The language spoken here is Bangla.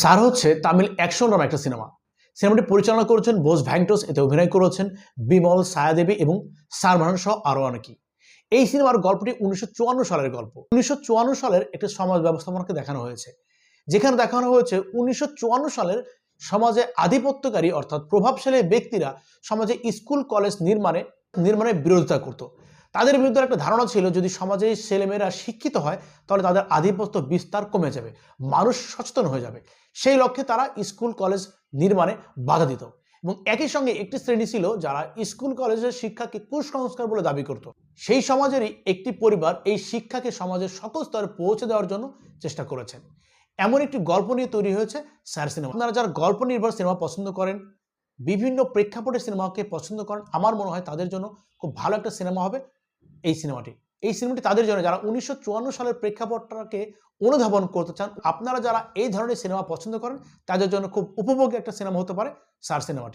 স্যার হচ্ছে তামিল অ্যাকশন ড্রামা একটা সিনেমা। সিনেমাটি পরিচালনা করেছেন বোস ভ্যাংটোস, এতে অভিনয় করেছেন বিমল ছায়াদেবী এবং সারবাহান সহ আরও অনেকেই। এই সিনেমার গল্পটি উনিশশো চুয়ান্ন সালের গল্প। উনিশশো চুয়ান্ন সালের একটি সমাজ ব্যবস্থাপনাকে দেখানো হয়েছে। যেখানে দেখানো হয়েছে উনিশশো চুয়ান্ন সালের সমাজে আধিপত্যকারী অর্থাৎ প্রভাবশালী ব্যক্তিরা সমাজে স্কুল, কলেজ নির্মাণে নির্মাণের বিরোধিতা করত। তাদের বিরুদ্ধে একটা ধারণা ছিল, যদি সমাজে ছেলেমেয়েরা শিক্ষিত হয়, তাহলে তাদের আধিপত্য বিস্তার কমে যাবে, মানুষ সচেতন হয়ে যাবে। সেই লক্ষ্যে তারা স্কুল, কলেজ নির্মাণে বাধা দিত। এবং একই সঙ্গে একটি শ্রেণি ছিল যারা স্কুল, কলেজের শিক্ষাকে কুসংস্কার বলে দাবি করত। সেই সমাজেরই একটি পরিবার এই শিক্ষাকে সমাজের সকল স্তরে পৌঁছে দেওয়ার জন্য চেষ্টা করেছেন। এমন একটি গল্প নিয়ে তৈরি হয়েছে স্যার সিনেমা। আপনারা যারা গল্প নির্ভর সিনেমা পছন্দ করেন, বিভিন্ন প্রেক্ষাপটের সিনেমাকে পছন্দ করেন, আমার মনে হয় তাদের জন্য খুব ভালো একটা সিনেমা হবে। এই সিনেমাটি। এই সিনেমাটি তাদের জন্য। যারা উনিশশো চুয়ান্ন সালের প্রেক্ষাপটটাকে অনুধাবন করতে চান, আপনারা যারা এই ধরনের সিনেমা পছন্দ করেন, তাদের জন্য খুব উপভোগী একটা সিনেমা হতে পারে সার সিনেমাটি।